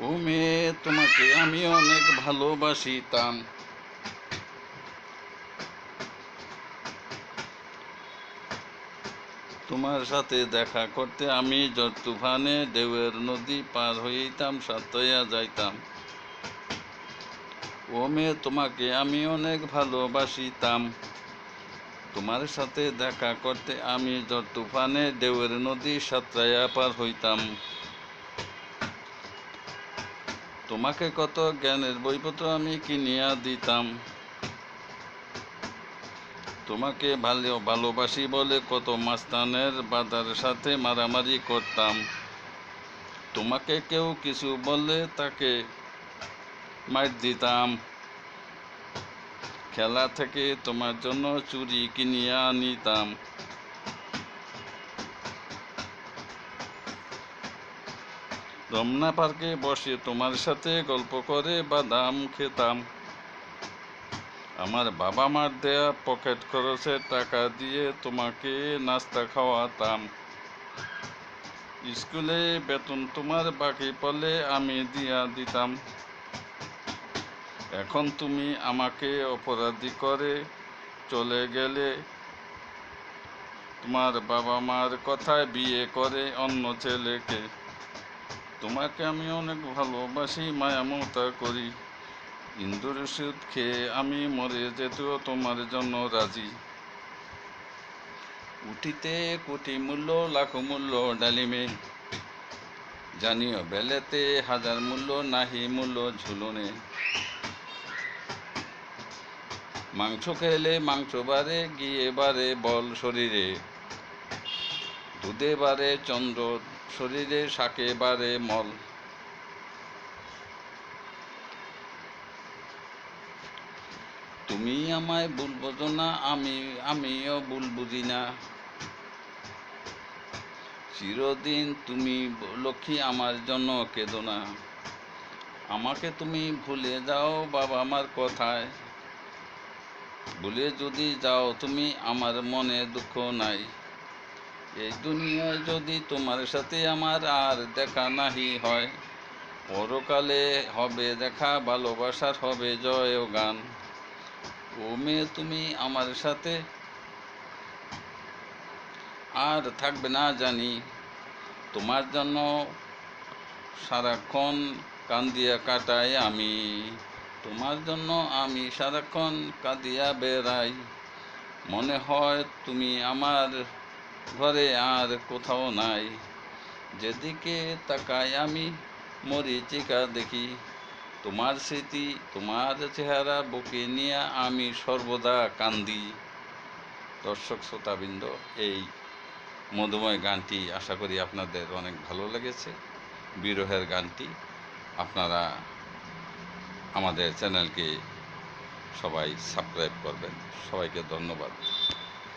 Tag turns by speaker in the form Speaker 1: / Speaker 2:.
Speaker 1: ও মেয়ে তোমাকে আমি অনেক ভালোবাসিতাম তোমার সাথে দেখা করতে আমি ঝড় তুফানে ঢেউয়ের নদী পার হইতাম সাতয়া যাইতাম। ও মেয়ে তোমাকে আমি অনেক ভালোবাসিতাম তোমার সাথে দেখা করতে আমি ঝড় তুফানে ঢেউয়ের নদী সাতরায়া পার হইতাম। তোমাকে কত জ্ঞানের বইপত্র আমি কিনিয়া দিতাম। তোমাকে ভালো, ভালোবাসি বলে কত মাস্তানের বাজার সাথে মারামারি করতাম। তোমাকে কেউ কিছু বললে তাকে মার দিতাম। খেলা থেকে তোমার জন্য চুরি কিনিয়া নিতাম। রমনা পার্কে বসে তোমার সাথে গল্প করে বাদাম খেতাম। আমার বাবা মার দেয়া পকেট খরচের টাকা দিয়ে তোমাকে নাস্তা খাওয়াতাম। স্কুলে বেতন তোমার বাকি পড়লে আমি দিয়া দিতাম। এখন তুমি আমাকে অপরাধী করে চলে গেলে, তোমার বাবা মার কথায় বিয়ে করে অন্য ছেলেকে। তোমাকে আমি অনেক ভালোবাসি, মায়া মমতা করি। ইন্দুর ওষুধ খেয়ে আমি মরে যেতেও তোমার জন্য রাজি। উঠিতে কোটি মূল্য, লাখ মূল্য ডালিমে। জানিও বেলেতে হাজার মূল্য, নাহি মূল্য ঝুলনে। মাংস খেলে মাংস বারে গিয়ে বারে বল শরীরে। দুধে বারে চন্দ্র শরীরে শাকে বারে মল। তুমি আমায় ভুল বোঝো না, আমি, আমিও ভুল বুঝি না। চিরদিন তুমি লক্ষ্মী আমার জন্য কেঁদো না। আমাকে তুমি ভুলে যাও বাবা আমার কথায়। ভুলে যদি যাও তুমি, আমার মনে দুঃখ নাই। এই দুনিয়ায় যদি তোমার সাথে আমার আর দেখা নাহি হয়, পরকালে হবে দেখা, ভালোবাসার হবে জয় ও গান। ও মেয়ে, তুমি আমার সাথে আর থাকবে না জানি। তোমার জন্য সারাক্ষণ কান্দিয়া কাটাই আমি। তোমার জন্য আমি সারাক্ষণ কাঁদিয়া বেড়াই। মনে হয় তুমি আমার ঘরে আর কোথাও নাই। যেদিকে তাকাই আমি, মরিচিকা দেখি। তোমার স্মৃতি, তোমার চেহারা বুকে নিয়ে আমি সর্বদা কান্দি। দর্শক শ্রোতাবৃন্দ, এই মধুময় গানটি আশা করি আপনাদের অনেক ভালো লেগেছে। বিরহের গানটি আপনারা আমাদের চ্যানেলকে সবাই সাবস্ক্রাইব করবেন। সবাইকে ধন্যবাদ।